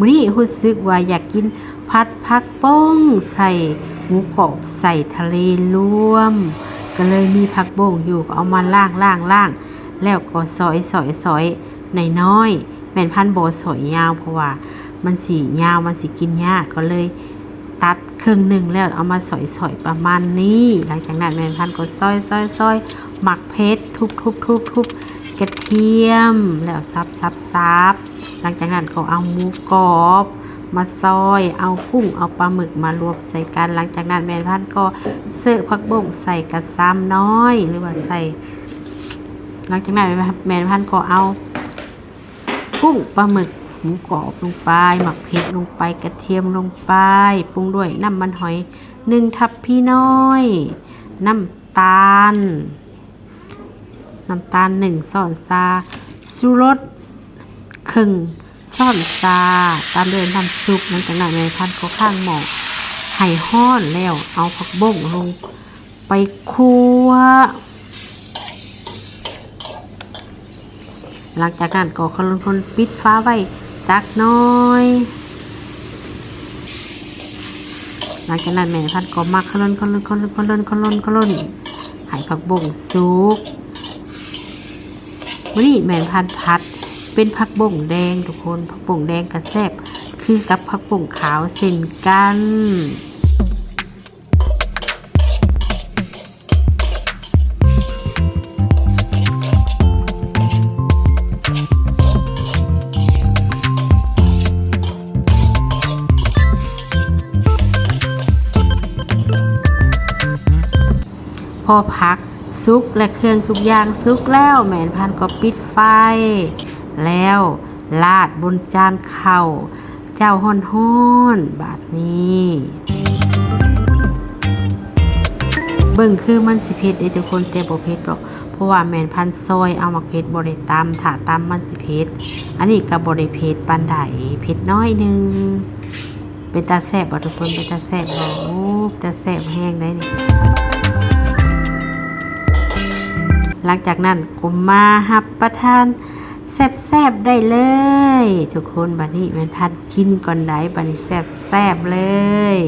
มื้อนี้รู้สึกว่าอยากกินผัดผักป้องใส่หมูกรอบใส่ทะเลรวม ก็เลยมีผักบ้งอยู่ก็เอามาล่างล่างล่างแล้วก็ซอยซอยซอยในน้อยๆแม่นพันธุ์บ่ซอยยาวเพราะว่ามันสิยาวมันสิกินยากก็เลยตัดครึ่งหนึ่งแล้วเอามาสอยๆประมาณนี้ หลังจากนั้นแม่พันก็ซอยซอยซอยหมักเพชรทุบทุบทุบทุบกระเทียมแล้วซับซับซับ หลังจากนั้นก็เอาหมูกรอบ มาซอย เอากุ้งเอาปลาหมึกมารวมใส่กัน หลังจากนั้นแม่พันธ์ก็เสิร์ฟผักบุ้งใส่กระซ้ำน้อย หรือว่าใส่ หลังจากนั้นแม่พันธ์ก็เอากุ้งปลาหมึกหมูกรอบลงไปหมักเผ็ดลงไปกระเทียมลงไปปรุงด้วยน้ำมันหอยหนึ่งทับพี่น้อย น้ำตาล น้ำตาลหนึ่งส่อนซาสุรส ครึ่งส่อนซาตามด้วยน้ำซุปหลังจากนั้นแม่พันก็ข้างหม้อไห่ห้อนแล้วเอาผักบ้งลงไปคั่วหลังจากนั้นก็คนลงคนปิดฟ้าไว้จักน้อยหลังจากนั้นแม่พันก็มาคลนคลนคลนคลนคลนคลนให้ผักบงสุกวันนี้แม่พันพัด เป็นผักบงแดงทุกคนผักบงแดงกระแซบคือกับผักบงขาวเส้นกันพอพักซุกและเครื่องทุกอย่างซุกแล้วแม่นพันธุ์ก็ปิดไฟ แล้วลาดบนจานข้าวเจ้าห้อนห้อนบาดนี้ เบิ่งคือมันสิเผ็ดเด้ทุกคนแต่บ่เผ็ดหรอกเพราะว่าแมนพันซอยเอามาเผ็ดบ่ได้ตำถ้าตำมันสิเผ็ดอันนี้ก็บ่ได้เผ็ดปานใดเผ็ดน้อยหนึงเป็นตาแซ่บบ่ทุกคนเป็นตาแซ่บบ่โอ้ตาแซ่บแห้งได้นี่หลังจากนั้นก็มาหับประทาน แซ่บๆได้เลย ทุกคนบัดนี้แม่นพันกินก่อนได้บัดนี้แซ่บๆเลย